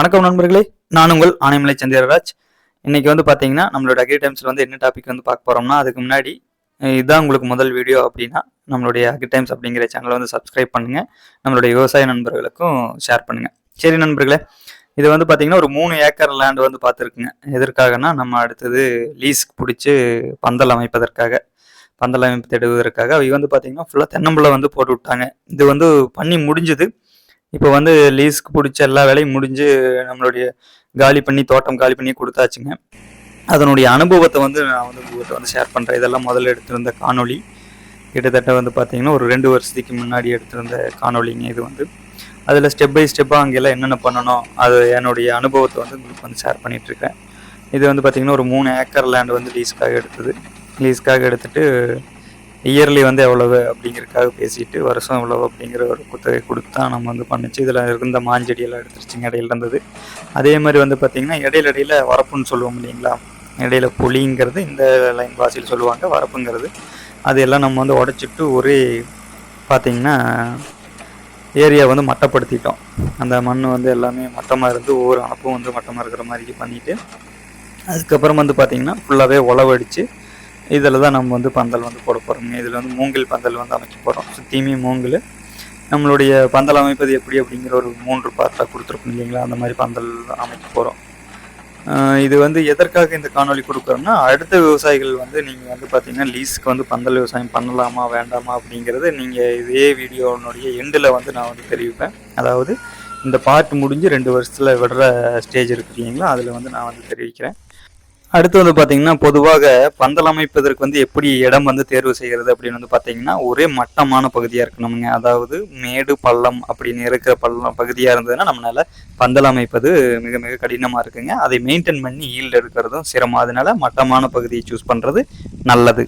வணக்கம் நண்பர்களே. நான் உங்கள் ஆனைமலை சந்திரராஜ். இன்னைக்கு வந்து பார்த்தீங்கன்னா நம்மளோட அக்ரி டைம்ஸில் வந்து என்ன டாபிக் வந்து பார்க்க போகிறோம்னா அதுக்கு முன்னாடி இதுதான் உங்களுக்கு முதல் வீடியோ அப்படின்னா நம்மளுடைய அக்ரி டைம்ஸ் அப்படிங்கிற சேனலை வந்து சப்ஸ்கிரைப் பண்ணுங்கள் நம்மளுடைய விவசாய நண்பர்களுக்கும் ஷேர் பண்ணுங்கள் சரி நண்பர்களே இது வந்து பார்த்தீங்கன்னா ஒரு மூணு ஏக்கர் லேண்ட் வந்து பார்த்துருக்குங்க. எதற்காகனா நம்ம அடுத்தது லீஸ்க்கு பிடிச்சி பந்தல் அமைப்பதற்காக பந்தல் அமைப்பு தேடுவதற்காக அவங்க வந்து பார்த்தீங்கன்னா ஃபுல்லாக தென்னம்பிள்ளை வந்து போட்டு விட்டாங்க. இது வந்து பண்ணி முடிஞ்சது. இப்போ வந்து லீஸ்க்கு பிடிச்ச எல்லா வேலையும் முடிஞ்சு நம்மளுடைய காலி பண்ணி தோட்டம் காலி பண்ணி கொடுத்தாச்சுங்க. அதனுடைய அனுபவத்தை வந்து நான் வந்து உங்கள்கிட்ட வந்து ஷேர் பண்ணுறேன் இதெல்லாம் முதல்ல எடுத்திருந்த காணொளி. கிட்டத்தட்ட வந்து பார்த்தீங்கன்னா ஒரு ரெண்டு வருஷத்துக்கு முன்னாடி எடுத்திருந்த காணொலிங்க இது வந்து. அதில் ஸ்டெப் பை ஸ்டெப்பாக அங்கெல்லாம் என்னென்ன பண்ணணும் அது என்னுடைய அனுபவத்தை வந்து உங்களுக்கு வந்து ஷேர் பண்ணிகிட்ருக்கேன் இது வந்து பார்த்திங்கன்னா ஒரு மூணு ஏக்கர் லேண்ட் வந்து லீஸ்க்காக எடுத்தது. லீஸ்க்காக எடுத்துட்டு இயர்லி வந்து எவ்வளவு அப்படிங்கிறதுக்காக பேசிட்டு வருஷம் எவ்வளவு அப்படிங்கிற ஒரு குத்தகை கொடுத்து தான் நம்ம வந்து பண்ணுச்சு. இதில் இருந்த மாஞ்செடியெல்லாம் எடுத்துருச்சுங்க இடையில இருந்தது. அதே மாதிரி வந்து பார்த்திங்கன்னா இடையில இடையில வரப்புன்னு சொல்லுவோம் இல்லைங்களா? இடையில புளிங்கிறது இந்த லைன் வாசியில் சொல்லுவாங்க வரப்புங்கிறது. அதையெல்லாம் நம்ம வந்து உடச்சிட்டு ஒரே பார்த்திங்கன்னா ஏரியா வந்து மட்டப்படுத்திட்டோம். அந்த மண் வந்து எல்லாமே மட்டமாக இருந்து ஒவ்வொரு அணப்பும் வந்து மட்டமாக இருக்கிற மாதிரி பண்ணிவிட்டு அதுக்கப்புறம் வந்து பார்த்திங்கன்னா ஃபுல்லாகவே உழவடிச்சு இதில் தான் நம்ம வந்து பந்தல் வந்து போட போகிறோங்க இதில் வந்து மூங்கில் பந்தல் வந்து அமைக்க போகிறோம் சுற்றியுமே மூங்கில். நம்மளுடைய பந்தல் அமைப்பது எப்படி அப்படிங்கிற ஒரு மூன்று பார்ட்டாக கொடுத்துருக்கோம் இல்லைங்களா? அந்த மாதிரி பந்தல் அமைக்க போகிறோம் இது வந்து எதற்காக இந்த காணொளி கொடுக்குறோம்னா அடுத்த விவசாயிகள் வந்து நீங்கள் வந்து பார்த்தீங்கன்னா லீஸ்க்கு வந்து பந்தல் விவசாயம் பண்ணலாமா வேண்டாமா அப்படிங்கிறது நீங்கள் இதே வீடியோனுடைய எண்டில் வந்து நான் வந்து தெரிவிப்பேன். அதாவது இந்த பார்ட் முடிஞ்சு ரெண்டு வருஷத்தில் விடுற ஸ்டேஜ் இருக்கு இல்லைங்களா? அதில் வந்து நான் வந்து தெரிவிக்கிறேன். அடுத்து வந்து பார்த்தீங்கன்னா பொதுவாக பந்தல் அமைப்பதற்கு வந்து எப்படி இடம் வந்து தேர்வு செய்கிறது அப்படின்னு வந்து பார்த்தீங்கன்னா ஒரே மட்டமான பகுதியாக இருக்கணுங்க அதாவது மேடு பள்ளம் அப்படின்னு இருக்கிற பள்ளம் பகுதியாக இருந்ததுன்னா நம்மளால் பந்தல் அமைப்பது மிக மிக கடினமாக இருக்குங்க. அதை மெயின்டைன் பண்ணி ஈல்டு எடுக்கிறதும் சிரமம். அதனால மட்டமான பகுதியை சூஸ் பண்ணுறது நல்லது.